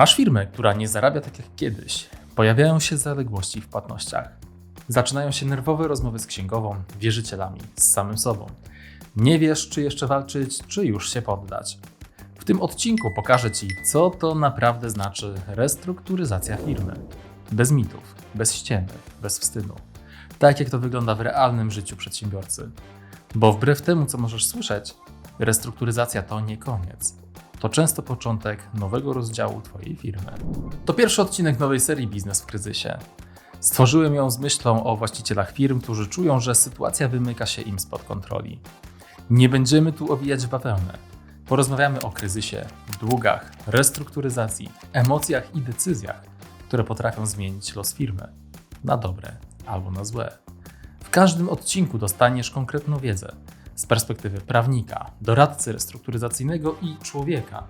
Masz firmę, która nie zarabia tak jak kiedyś. Pojawiają się zaległości w płatnościach. Zaczynają się nerwowe rozmowy z księgową, wierzycielami, z samym sobą. Nie wiesz, czy jeszcze walczyć, czy już się poddać. W tym odcinku pokażę Ci, co to naprawdę znaczy restrukturyzacja firmy. Bez mitów, bez ściemy, bez wstydu. Tak jak to wygląda w realnym życiu przedsiębiorcy. Bo wbrew temu, co możesz słyszeć, restrukturyzacja to nie koniec. To często początek nowego rozdziału Twojej firmy. To pierwszy odcinek nowej serii Biznes w kryzysie. Stworzyłem ją z myślą o właścicielach firm, którzy czują, że sytuacja wymyka się im spod kontroli. Nie będziemy tu owijać w bawełnę. Porozmawiamy o kryzysie, długach, restrukturyzacji, emocjach i decyzjach, które potrafią zmienić los firmy na dobre albo na złe. W każdym odcinku dostaniesz konkretną wiedzę z perspektywy prawnika, doradcy restrukturyzacyjnego i człowieka,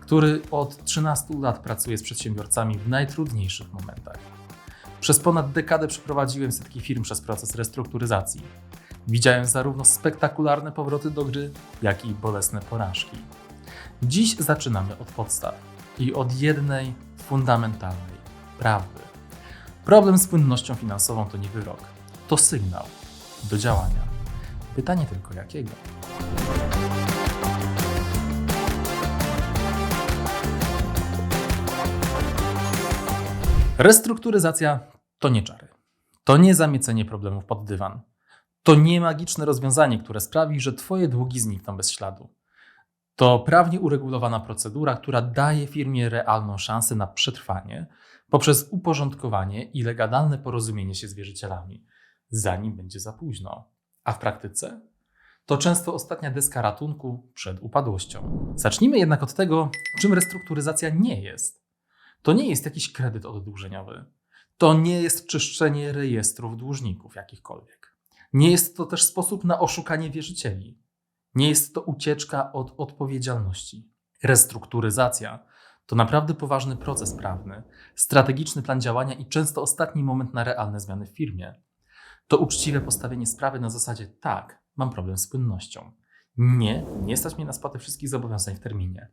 który od 13 lat pracuje z przedsiębiorcami w najtrudniejszych momentach. Przez ponad dekadę przeprowadziłem setki firm przez proces restrukturyzacji. Widziałem zarówno spektakularne powroty do gry, jak i bolesne porażki. Dziś zaczynamy od podstaw i od jednej fundamentalnej prawdy. Problem z płynnością finansową to nie wyrok, to sygnał do działania. Pytanie tylko jakiego? Restrukturyzacja to nie czary. To nie zamiecenie problemów pod dywan. To nie magiczne rozwiązanie, które sprawi, że Twoje długi znikną bez śladu. To prawnie uregulowana procedura, która daje firmie realną szansę na przetrwanie poprzez uporządkowanie i legalne porozumienie się z wierzycielami, zanim będzie za późno. A w praktyce? To często ostatnia deska ratunku przed upadłością. Zacznijmy jednak od tego, czym restrukturyzacja nie jest. To nie jest jakiś kredyt oddłużeniowy. To nie jest czyszczenie rejestrów dłużników jakichkolwiek. Nie jest to też sposób na oszukanie wierzycieli. Nie jest to ucieczka od odpowiedzialności. Restrukturyzacja to naprawdę poważny proces prawny, strategiczny plan działania i często ostatni moment na realne zmiany w firmie. To uczciwe postawienie sprawy na zasadzie tak, mam problem z płynnością. Nie, nie stać mnie na spłatę wszystkich zobowiązań w terminie.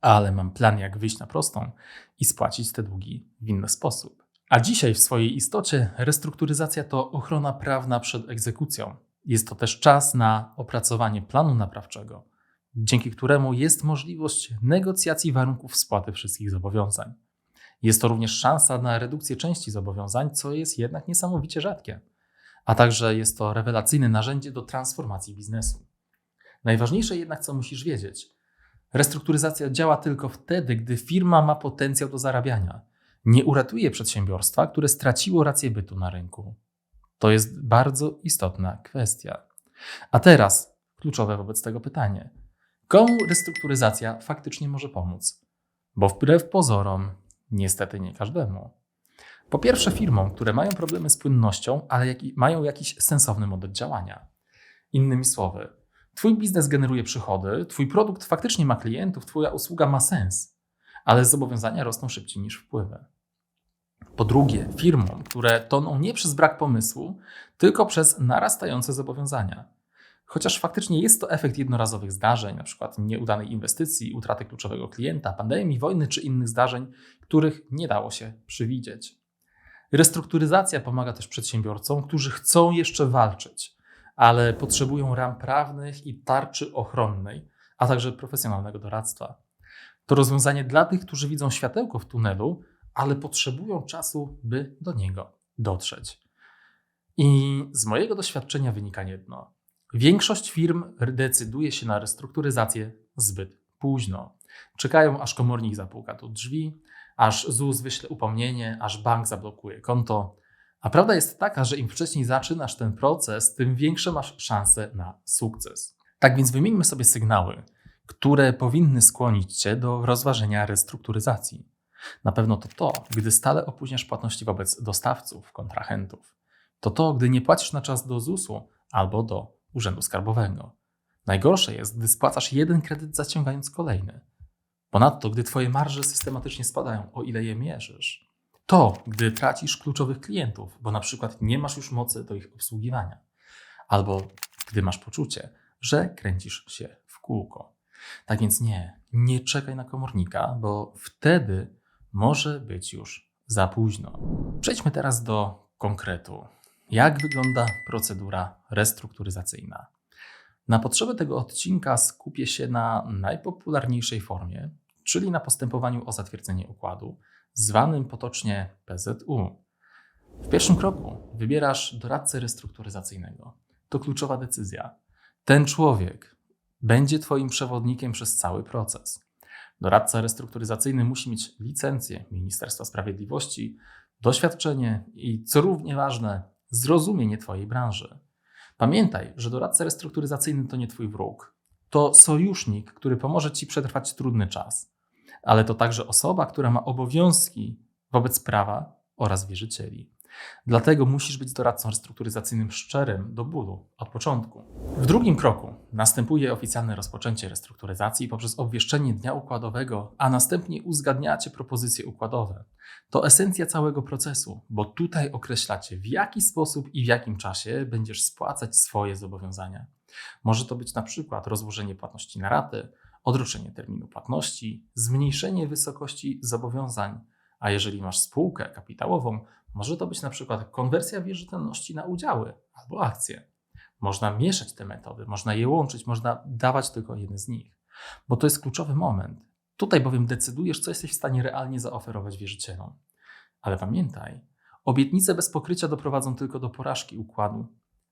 Ale mam plan, jak wyjść na prostą i spłacić te długi w inny sposób. A dzisiaj w swojej istocie restrukturyzacja to ochrona prawna przed egzekucją. Jest to też czas na opracowanie planu naprawczego, dzięki któremu jest możliwość negocjacji warunków spłaty wszystkich zobowiązań. Jest to również szansa na redukcję części zobowiązań, co jest jednak niesamowicie rzadkie. A także jest to rewelacyjne narzędzie do transformacji biznesu. Najważniejsze jednak, co musisz wiedzieć, restrukturyzacja działa tylko wtedy, gdy firma ma potencjał do zarabiania. Nie uratuje przedsiębiorstwa, które straciło rację bytu na rynku. To jest bardzo istotna kwestia. A teraz kluczowe wobec tego pytanie. Komu restrukturyzacja faktycznie może pomóc? Bo wbrew pozorom, niestety nie każdemu. Po pierwsze, firmom, które mają problemy z płynnością, ale jak, mają jakiś sensowny model działania. Innymi słowy, Twój biznes generuje przychody, Twój produkt faktycznie ma klientów, Twoja usługa ma sens, ale zobowiązania rosną szybciej niż wpływy. Po drugie, firmom, które toną nie przez brak pomysłu, tylko przez narastające zobowiązania. Chociaż faktycznie jest to efekt jednorazowych zdarzeń, np. nieudanej inwestycji, utraty kluczowego klienta, pandemii, wojny czy innych zdarzeń, których nie dało się przewidzieć. Restrukturyzacja pomaga też przedsiębiorcom, którzy chcą jeszcze walczyć, ale potrzebują ram prawnych i tarczy ochronnej, a także profesjonalnego doradztwa. To rozwiązanie dla tych, którzy widzą światełko w tunelu, ale potrzebują czasu, by do niego dotrzeć. I z mojego doświadczenia wynika jedno. Większość firm decyduje się na restrukturyzację zbyt późno. Czekają, aż komornik zapuka do drzwi, aż ZUS wyśle upomnienie, aż bank zablokuje konto. A prawda jest taka, że im wcześniej zaczynasz ten proces, tym większe masz szanse na sukces. Tak więc wymieńmy sobie sygnały, które powinny skłonić Cię do rozważenia restrukturyzacji. Na pewno to to, gdy stale opóźniasz płatności wobec dostawców, kontrahentów. To to, gdy nie płacisz na czas do ZUS-u albo do Urzędu Skarbowego. Najgorsze jest, gdy spłacasz jeden kredyt zaciągając kolejny. Ponadto, gdy Twoje marże systematycznie spadają, o ile je mierzysz. To, gdy tracisz kluczowych klientów, bo na przykład nie masz już mocy do ich obsługiwania. Albo gdy masz poczucie, że kręcisz się w kółko. Tak więc nie, nie czekaj na komornika, bo wtedy może być już za późno. Przejdźmy teraz do konkretu. Jak wygląda procedura restrukturyzacyjna? Na potrzeby tego odcinka skupię się na najpopularniejszej formie, czyli na postępowaniu o zatwierdzenie układu, zwanym potocznie PZU. W pierwszym kroku wybierasz doradcę restrukturyzacyjnego. To kluczowa decyzja. Ten człowiek będzie Twoim przewodnikiem przez cały proces. Doradca restrukturyzacyjny musi mieć licencję Ministerstwa Sprawiedliwości, doświadczenie i, co równie ważne, zrozumienie Twojej branży. Pamiętaj, że doradca restrukturyzacyjny to nie Twój wróg. To sojusznik, który pomoże Ci przetrwać trudny czas, ale to także osoba, która ma obowiązki wobec prawa oraz wierzycieli. Dlatego musisz być doradcą restrukturyzacyjnym szczerym do bólu od początku. W drugim kroku następuje oficjalne rozpoczęcie restrukturyzacji poprzez obwieszczenie dnia układowego, a następnie uzgadniacie propozycje układowe. To esencja całego procesu, bo tutaj określacie w jaki sposób i w jakim czasie będziesz spłacać swoje zobowiązania. Może to być na przykład rozłożenie płatności na raty, odroczenie terminu płatności, zmniejszenie wysokości zobowiązań, a jeżeli masz spółkę kapitałową, może to być na przykład konwersja wierzytelności na udziały albo akcje. Można mieszać te metody, można je łączyć, można dawać tylko jeden z nich, bo to jest kluczowy moment. Tutaj bowiem decydujesz, co jesteś w stanie realnie zaoferować wierzycielom. Ale pamiętaj, obietnice bez pokrycia doprowadzą tylko do porażki układu.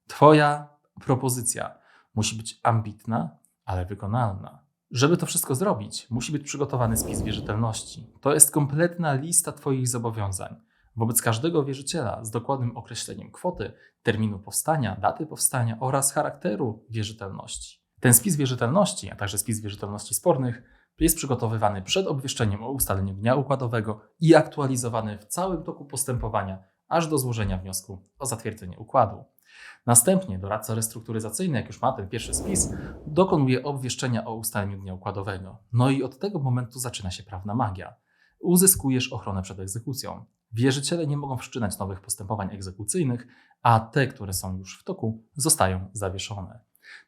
Twoja propozycja musi być ambitna, ale wykonalna. Żeby to wszystko zrobić, musi być przygotowany spis wierzytelności. To jest kompletna lista Twoich zobowiązań wobec każdego wierzyciela z dokładnym określeniem kwoty, terminu powstania, daty powstania oraz charakteru wierzytelności. Ten spis wierzytelności, a także spis wierzytelności spornych jest przygotowywany przed obwieszczeniem o ustaleniu dnia układowego i aktualizowany w całym toku postępowania, aż do złożenia wniosku o zatwierdzenie układu. Następnie doradca restrukturyzacyjny, jak już ma ten pierwszy spis, dokonuje obwieszczenia o ustaleniu dnia układowego. No i od tego momentu zaczyna się prawna magia. Uzyskujesz ochronę przed egzekucją. Wierzyciele nie mogą wszczynać nowych postępowań egzekucyjnych, a te, które są już w toku, zostają zawieszone.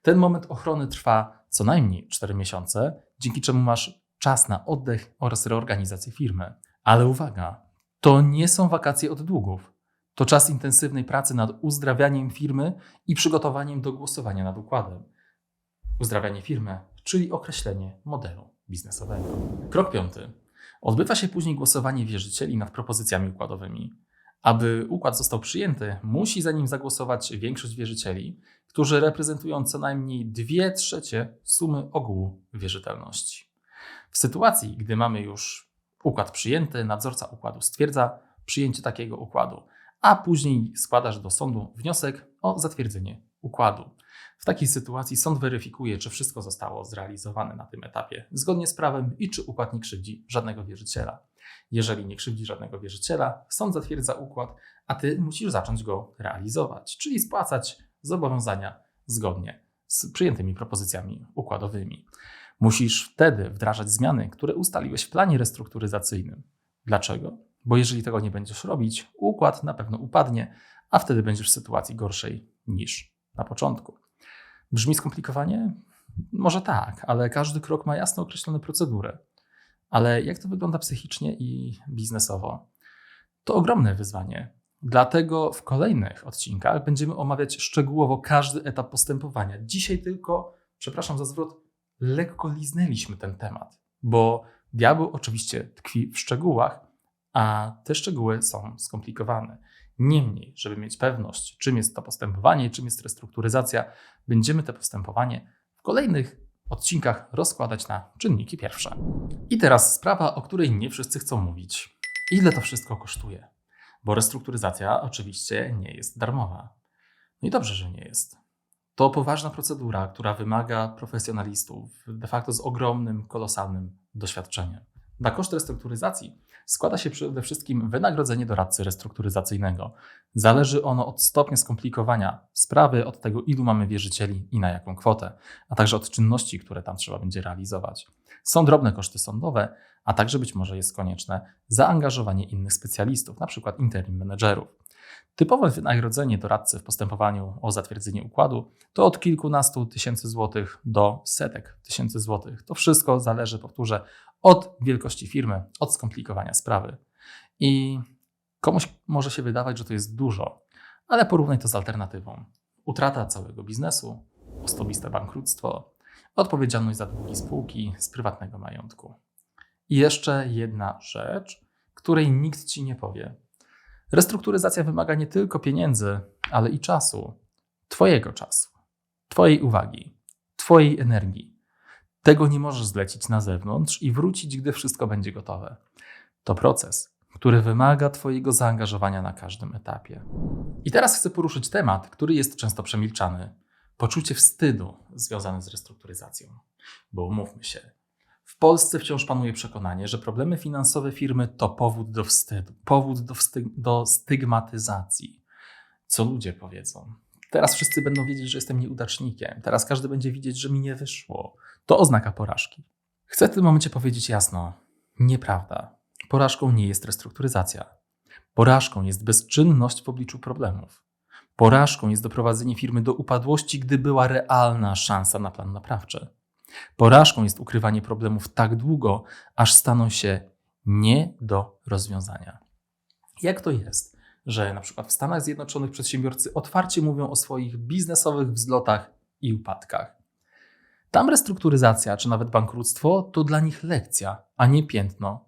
Ten moment ochrony trwa co najmniej 4 miesiące, dzięki czemu masz czas na oddech oraz reorganizację firmy. Ale uwaga, to nie są wakacje od długów. To czas intensywnej pracy nad uzdrawianiem firmy i przygotowaniem do głosowania nad układem. Uzdrawianie firmy, czyli określenie modelu biznesowego. Krok piąty. Odbywa się później głosowanie wierzycieli nad propozycjami układowymi. Aby układ został przyjęty, musi za nim zagłosować większość wierzycieli, którzy reprezentują co najmniej 2 trzecie sumy ogółu wierzytelności. W sytuacji, gdy mamy już układ przyjęty, nadzorca układu stwierdza przyjęcie takiego układu, a później składasz do sądu wniosek o zatwierdzenie układu. W takiej sytuacji sąd weryfikuje, czy wszystko zostało zrealizowane na tym etapie zgodnie z prawem i czy układ nie krzywdzi żadnego wierzyciela. Jeżeli nie krzywdzi żadnego wierzyciela, sąd zatwierdza układ, a ty musisz zacząć go realizować, czyli spłacać zobowiązania zgodnie z przyjętymi propozycjami układowymi. Musisz wtedy wdrażać zmiany, które ustaliłeś w planie restrukturyzacyjnym. Dlaczego? Bo jeżeli tego nie będziesz robić, układ na pewno upadnie, a wtedy będziesz w sytuacji gorszej niż na początku. Brzmi skomplikowanie? Może tak, ale każdy krok ma jasno określone procedury. Ale jak to wygląda psychicznie i biznesowo? To ogromne wyzwanie. Dlatego w kolejnych odcinkach będziemy omawiać szczegółowo każdy etap postępowania. Dzisiaj tylko, przepraszam za zwrot, lekko liznęliśmy ten temat, bo diabeł oczywiście tkwi w szczegółach, a te szczegóły są skomplikowane. Niemniej, żeby mieć pewność, czym jest to postępowanie czym jest restrukturyzacja, będziemy to postępowanie w kolejnych odcinkach rozkładać na czynniki pierwsze. I teraz sprawa, o której nie wszyscy chcą mówić. Ile to wszystko kosztuje? Bo restrukturyzacja oczywiście nie jest darmowa. No i dobrze, że nie jest. To poważna procedura, która wymaga profesjonalistów, de facto z ogromnym, kolosalnym doświadczeniem. Na koszt restrukturyzacji składa się przede wszystkim wynagrodzenie doradcy restrukturyzacyjnego. Zależy ono od stopnia skomplikowania sprawy, od tego, ilu mamy wierzycieli i na jaką kwotę, a także od czynności, które tam trzeba będzie realizować. Są drobne koszty sądowe, a także być może jest konieczne zaangażowanie innych specjalistów, np. interim menedżerów. Typowe wynagrodzenie doradcy w postępowaniu o zatwierdzenie układu to od kilkunastu tysięcy złotych do setek tysięcy złotych. To wszystko zależy, powtórzę, od wielkości firmy, od skomplikowania sprawy. I komuś może się wydawać, że to jest dużo, ale porównaj to z alternatywą. Utrata całego biznesu, osobiste bankructwo, odpowiedzialność za długi spółki z prywatnego majątku. I jeszcze jedna rzecz, której nikt ci nie powie. Restrukturyzacja wymaga nie tylko pieniędzy, ale i czasu. Twojego czasu, Twojej uwagi, Twojej energii. Tego nie możesz zlecić na zewnątrz i wrócić, gdy wszystko będzie gotowe. To proces, który wymaga Twojego zaangażowania na każdym etapie. I teraz chcę poruszyć temat, który jest często przemilczany poczucie wstydu związane z restrukturyzacją. Bo umówmy się, w Polsce wciąż panuje przekonanie, że problemy finansowe firmy to powód do wstydu, powód do, wsty- do stygmatyzacji. Co ludzie powiedzą? Teraz wszyscy będą wiedzieć, że jestem nieudacznikiem. Teraz każdy będzie widzieć, że mi nie wyszło. To oznaka porażki. Chcę w tym momencie powiedzieć jasno: nieprawda. Porażką nie jest restrukturyzacja. Porażką jest bezczynność w obliczu problemów. Porażką jest doprowadzenie firmy do upadłości, gdy była realna szansa na plan naprawczy. Porażką jest ukrywanie problemów tak długo, aż staną się nie do rozwiązania. Jak to jest, że na przykład w Stanach Zjednoczonych przedsiębiorcy otwarcie mówią o swoich biznesowych wzlotach i upadkach? Tam restrukturyzacja czy nawet bankructwo to dla nich lekcja, a nie piętno.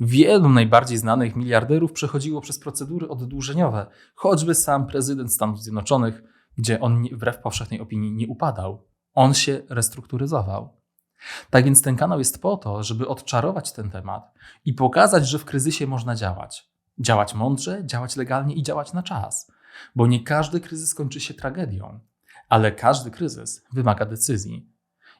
Wielu najbardziej znanych miliarderów przechodziło przez procedury oddłużeniowe, choćby sam prezydent Stanów Zjednoczonych, gdzie on wbrew powszechnej opinii nie upadał. On się restrukturyzował. Tak więc ten kanał jest po to, żeby odczarować ten temat i pokazać, że w kryzysie można działać. Działać mądrze, działać legalnie i działać na czas. Bo nie każdy kryzys kończy się tragedią, ale każdy kryzys wymaga decyzji.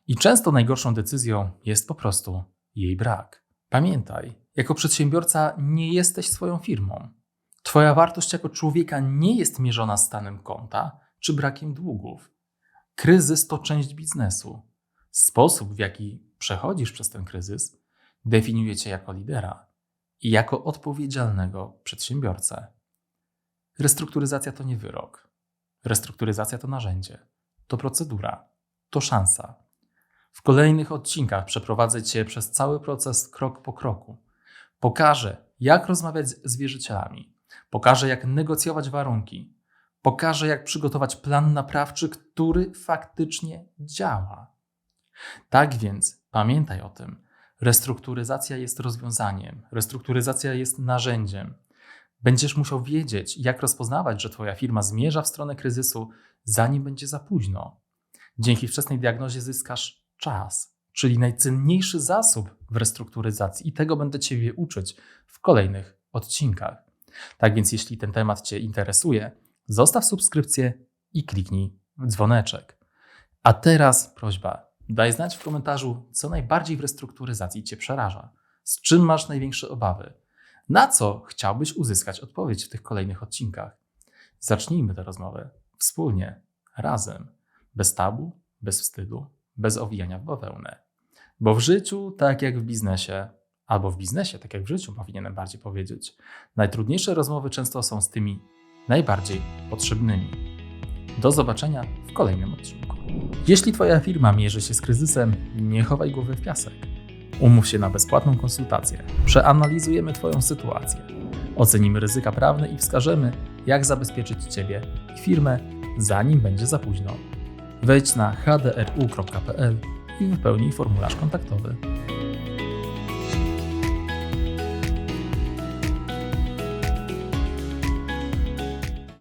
I często najgorszą decyzją jest po prostu jej brak. Pamiętaj, jako przedsiębiorca nie jesteś swoją firmą. Twoja wartość jako człowieka nie jest mierzona stanem konta czy brakiem długów. Kryzys to część biznesu. Sposób, w jaki przechodzisz przez ten kryzys, definiuje cię jako lidera i jako odpowiedzialnego przedsiębiorcę. Restrukturyzacja to nie wyrok. Restrukturyzacja to narzędzie, to procedura, to szansa. W kolejnych odcinkach przeprowadzę Cię przez cały proces krok po kroku. Pokażę, jak rozmawiać z wierzycielami, pokażę, jak negocjować warunki, pokażę, jak przygotować plan naprawczy, który faktycznie działa. Tak więc pamiętaj o tym. Restrukturyzacja jest rozwiązaniem, restrukturyzacja jest narzędziem. Będziesz musiał wiedzieć, jak rozpoznawać, że Twoja firma zmierza w stronę kryzysu, zanim będzie za późno. Dzięki wczesnej diagnozie zyskasz czas, czyli najcenniejszy zasób w restrukturyzacji, i tego będę Ciebie uczyć w kolejnych odcinkach. Tak więc, jeśli ten temat Cię interesuje, zostaw subskrypcję i kliknij dzwoneczek. A teraz prośba, daj znać w komentarzu, co najbardziej w restrukturyzacji Cię przeraża, z czym masz największe obawy, na co chciałbyś uzyskać odpowiedź w tych kolejnych odcinkach. Zacznijmy tę rozmowę wspólnie, razem, bez tabu, bez wstydu, bez owijania w bawełnę. Bo w życiu, tak jak w biznesie, albo w biznesie, tak jak w życiu, powinienem bardziej powiedzieć, najtrudniejsze rozmowy często są z tymi najbardziej potrzebnymi. Do zobaczenia w kolejnym odcinku. Jeśli Twoja firma mierzy się z kryzysem, nie chowaj głowy w piasek. Umów się na bezpłatną konsultację. Przeanalizujemy Twoją sytuację. Ocenimy ryzyka prawne i wskażemy, jak zabezpieczyć Ciebie i firmę, zanim będzie za późno. Wejdź na hdru.pl i wypełnij formularz kontaktowy.